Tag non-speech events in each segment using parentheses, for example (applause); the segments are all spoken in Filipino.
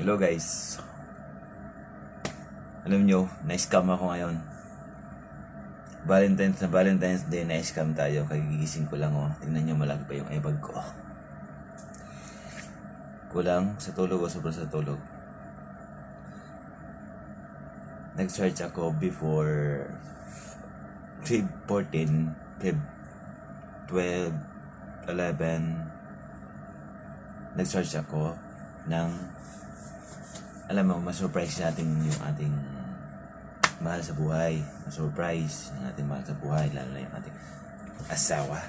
Hello guys. Alam nyo, na-scam ako ngayon. Valentine's na Valentine's Day, na-scam tayo. Kagigising ko lang oh. Tingnan nyo, malaki pa yung ibag ko. Kulang sa tulog o sobrang sa tulog. Nag-search ako before Feb 14, Feb 12, 11. Nag-search ako ng alam mo, ma-surprise natin yung ating mahal sa buhay. Ma-surprise yung ating mahal sa buhay, lalo na yung ating asawa,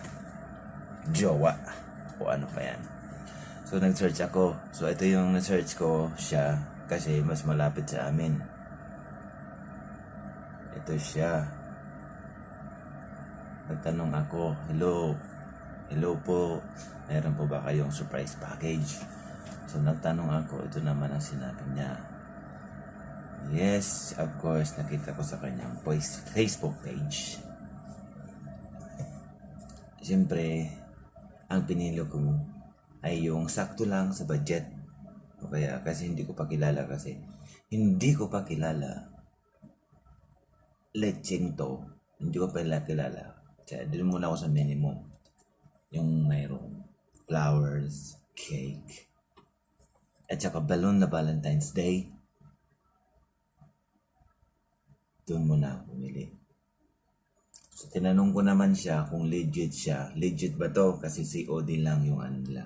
jowa, o ano pa yan. So, nag-search ako. So, ito yung na-search ko siya kasi mas malapit sa amin. Ito siya. Nagtanong ako, hello, hello po, meron po ba kayong surprise package? So nagtanong ako, ito naman ang sinabi niya. Yes, of course, nakita ko sa kanyang Facebook page. Siyempre, ang pinili ko ay yung sakto lang sa budget. O kaya, kasi hindi ko pa kilala kasi. Hindi ko pa kilala. Lecheng to. Hindi ko pa kilala. Kaya, doon muna ako sa minimum. Yung mayroong flowers, cake, at saka balloon na Valentine's Day. Doon muna ako pumili. So, tinanong ko naman siya kung legit siya. Legit ba to? Kasi COD lang yung ano.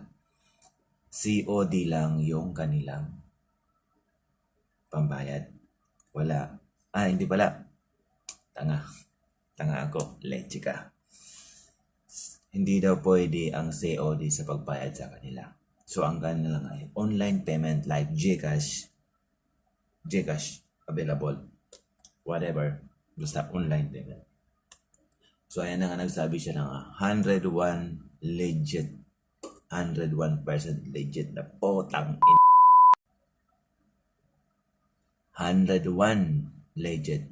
COD lang yung kanilang pambayad. Wala. Ah, hindi pala. Tanga. Tanga ako. Leche ka. Hindi daw pwede ang COD sa pagbayad sa kanila. So, ang kanila lang ay online payment like Gcash. Gcash available. Whatever. Basta online payment. So, ayan na nga nagsabi siya ng ah, 101 legit. 101% legit na potang in. 101 legit.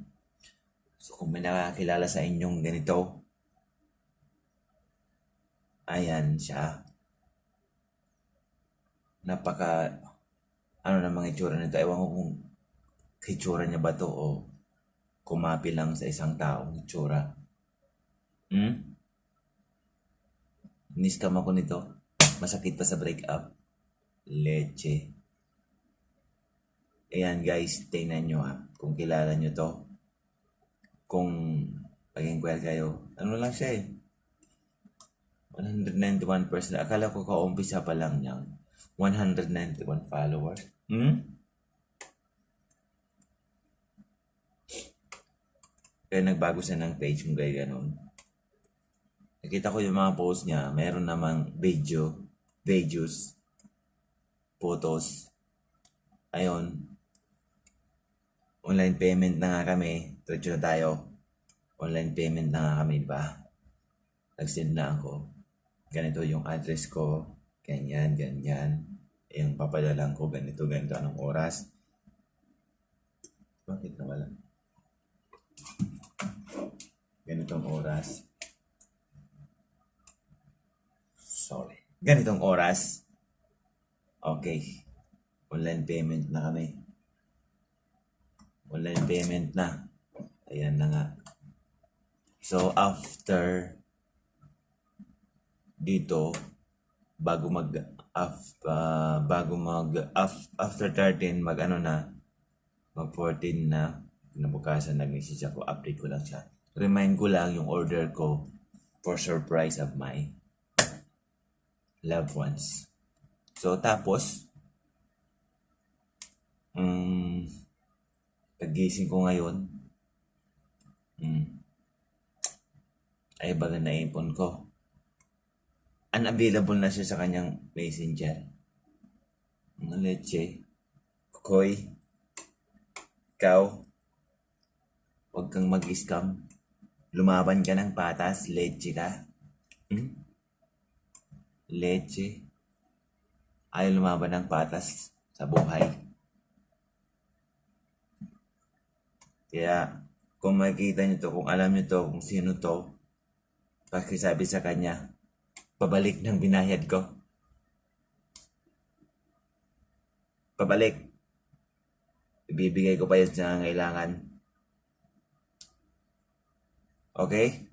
So, kung may nakakilala sa inyong ganito, ayan siya napaka ano na mga itsura nito. Ewan ko kung itsura niya ba to o kumapi lang sa isang taong itsura. Hmm? Niskam ako nito. Masakit pa sa breakup. Leche. Ayan guys, tingnan nyo ha. Kung kilala nyo to. Kung pag-inquire kayo. Ano lang siya eh. 191%. Akala ko kaumpisa pa lang niyang 191 followers. Hmm? Kaya nagbago siya ng page kung gaya ganun. Nakita ko yung mga post niya. Meron namang video, videos, photos. Ayun. Online payment na nga kami. Diretso na tayo. Online payment na nga kami ba? Nag-send na ako. Ganito yung address ko ganyan, ganyan. Yung papadalan ko, ganito, ganito, anong oras. Bakit na wala? Ganitong oras. Sorry. Ganitong oras. Okay. Online payment na kami. Online payment na. Ayan na nga. So, after dito, bago mag af, ah, bago mag af, after 13 mag ano na mag 14 na kinabukasan nag-message ako update ko lang siya. Remind ko lang yung order ko for surprise of my loved ones. So tapos um, pagising ko ngayon um, ay baga naipon ko unavailable na siya sa kanyang messenger. Mga leche. Koy. Ikaw. Huwag kang mag-scam. Lumaban ka ng patas. Leche ka. Hmm? Leche. Ayaw lumaban ng patas sa buhay. Kaya, kung makikita niyo to, kung alam niyo to, kung sino to, pakisabi sa kanya, pabalik ng binayad ko. Pabalik. Ibibigay ko pa yan sa kailangan. Okay?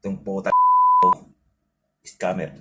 Itong puta (laughs) scammer.